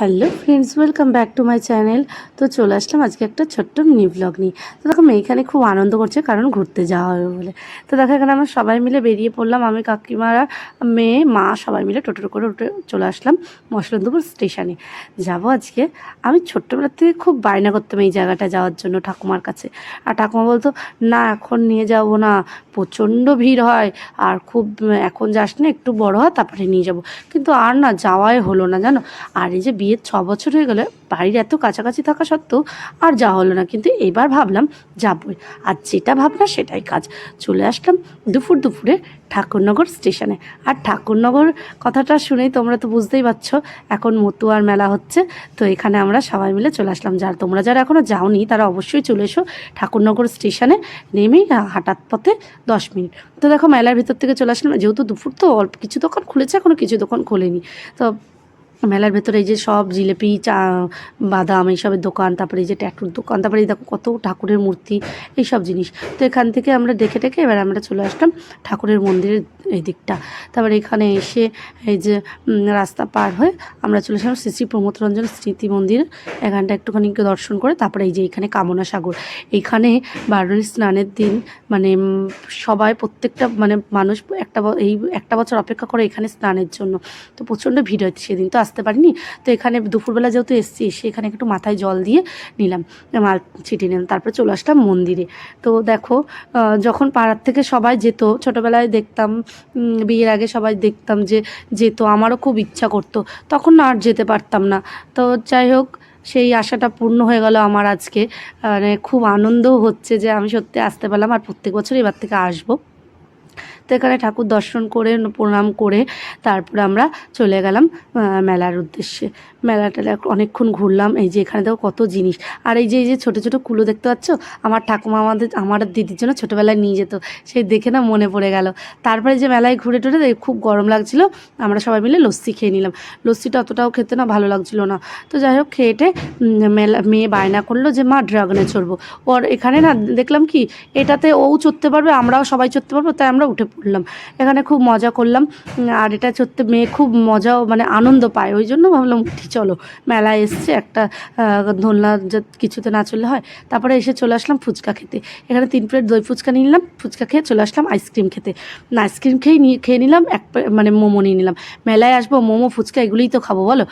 Hello friends welcome back to my channel তো চলে আসলাম আজকে একটা ছোট্ট মিনি ব্লগ নিয়ে। তো দেখো মেয়েখানে খুব আনন্দ করছে, কারণ ঘুরতে যাওয়া হবে বলে। তো দেখো, এখানে আমরা সবাই মিলে বেরিয়ে পড়লাম। আমি, কাকিমারা, মেয়ে, মা সবাই মিলে টোটো করে উঠে চলে আসলাম মশলন্দপুর স্টেশনে। যাব আজকে। আমি ছোট্টবেলার থেকে খুব বায়না করতাম এই জায়গাটা যাওয়ার জন্য ঠাকুমার কাছে। আর ঠাকুমা বলতো, না, এখন নিয়ে যাব না। প্রচণ্ড ভিড় হয়। আর খুব, এখন যাস না, একটু বড় হয় তারপরে নিয়ে যাব। কিন্তু আর না, যাওয়াই হলো না, জানো? আর এই যে বিয়ের ছ বছর হয়ে গেলে বাড়ির এত কাছাকাছি থাকা সত্ত্বেও আর যাওয়া হলো না। কিন্তু এবার ভাবলাম যাবই। আর যেটা ভাবনা সেটাই কাজ। চলে আসলাম দুপুর দুপুরে ঠাকুরনগর স্টেশনে। আর ঠাকুরনগর কথাটা শুনেই তোমরা তো বুঝতেই পারছ, এখন মতুয়ার মেলা হচ্ছে। তো এখানে আমরা সবাই মিলে চলে আসলাম। যার তোমরা যারা এখনও যাওনি, তারা অবশ্যই চলে এসো ঠাকুরনগর স্টেশনে নেমেই হাঁটার পথে দশ মিনিট। তো দেখো মেলার ভিতর থেকে চলে আসলাম। যেহেতু দুপুর তো অল্প কিছু দোকান খুলেছে এখনও কিছু দোকান খোলেনি। তো মেলার ভেতরে এই যে সব জিলেপি, চা, বাদাম এইসবের দোকান, তারপরে এই যে ট্যাটুর দোকান, তারপরে এই দেখো কত ঠাকুরের মূর্তি, এইসব জিনিস। তো এখান থেকে আমরা দেখে টেকে এবার আমরা চলে আসলাম ঠাকুরের মন্দিরের এই দিকটা। তারপরে এখানে এসে এই যে রাস্তা পার হয়ে আমরা চলে আসলাম শ্রী শ্রী প্রমোদরঞ্জন স্মৃতি মন্দির। এখানটা একটুখানি দর্শন করে তারপরে এই যে এখানে কামনা সাগর। এইখানে বারণী স্নানের দিন মানে সবাই প্রত্যেকটা মানে মানুষ একটা এই একটা বছর অপেক্ষা করে এখানে স্নানের জন্য। তো প্রচণ্ড ভিড় হয়েছে সেদিন, তো আসতে পারিনি। তো এখানে দুপুরবেলা যেহেতু এসছি, এসে এখানে একটু মাথায় জল দিয়ে নিলাম, মাল ছিটিয়ে নিলাম, তারপরে চলে আসলাম মন্দিরে। তো দেখো যখন পাড়ার থেকে সবাই যেত, ছোটোবেলায় দেখতাম বিয়ের আগে সবাই দেখতাম যে যেত, আমারও খুব ইচ্ছা করতো। তখন না আর যেতে পারতাম না। তো যাই হোক, সেই আশাটা পূর্ণ হয়ে গেল আমার আজকে। মানে খুব আনন্দও হচ্ছে যে আমি সত্যি আসতে পারলাম। আর প্রত্যেক বছর এবার থেকে আসব। এখানে ঠাকুর দর্শন করে, প্রণাম করে তারপরে আমরা চলে গেলাম মেলার উদ্দেশ্যে। মেলা টেলা অনেকক্ষণ ঘুরলাম, এই যে এখানে দেখো কত জিনিস। আর এই যে এই যে ছোটো ছোটো কুলো দেখতে পাচ্ছ? আমার ঠাকুমা আমাদের, আমার দিদির জন্য ছোটোবেলায় নিয়ে যেত। সেই দেখে না মনে পড়ে গেল। তারপরে যে মেলায় ঘুরে টুরে খুব গরম লাগছিল, আমরা সবাই মিলে লস্যি খেয়ে নিলাম। লস্যিটা অতটাও খেতে না ভালো লাগছিল না। তো যাই হোক খেয়েটে মেলা, মেয়ে বায়না করল যে, মা, ড্রাগনে চড়বো। ওর এখানে না দেখলাম কি, এটাতে ও চড়তে পারবে, আমরাও সবাই চড়তে পারব, তাই আমরা উঠে পড়লাম এখানে খুব মজা করলাম। আর এটা চড়তে মেয়ে খুব মজাও মানে আনন্দ পায়। ওই জন্য ভাবলাম, উঠি, চলো। মেলায় এসছে, একটা দোলনা কিছুতে না চললে হয়। তারপরে এসে চলে আসলাম ফুচকা খেতে। এখানে তিন প্লেট দই ফুচকা নিলাম, ফুচকা খেয়ে চলে আসলাম আইসক্রিম খেতে। আইসক্রিম খেয়ে নিয়ে খেয়ে নিলাম, এক মানে মোমো নিয়ে নিলাম। মেলায় আসব, মোমো, ফুচকা, এগুলোই তো খাব, বলো?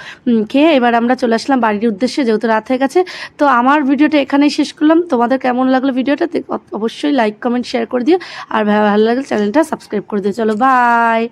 খেয়ে এবার আমরা চলে আসলাম বাড়ির উদ্দেশ্যে, যেহেতু রাত হয়ে গেছে। তো আমার ভিডিওটা এখানেই শেষ করলাম। তোমাদের কেমন লাগল ভিডিওটা অবশ্যই লাইক কমেন্ট শেয়ার করে দিও। আর ভালো লাগলে চ্যানেলটা সাবস্ক্রাইব করে দিও চলো বাই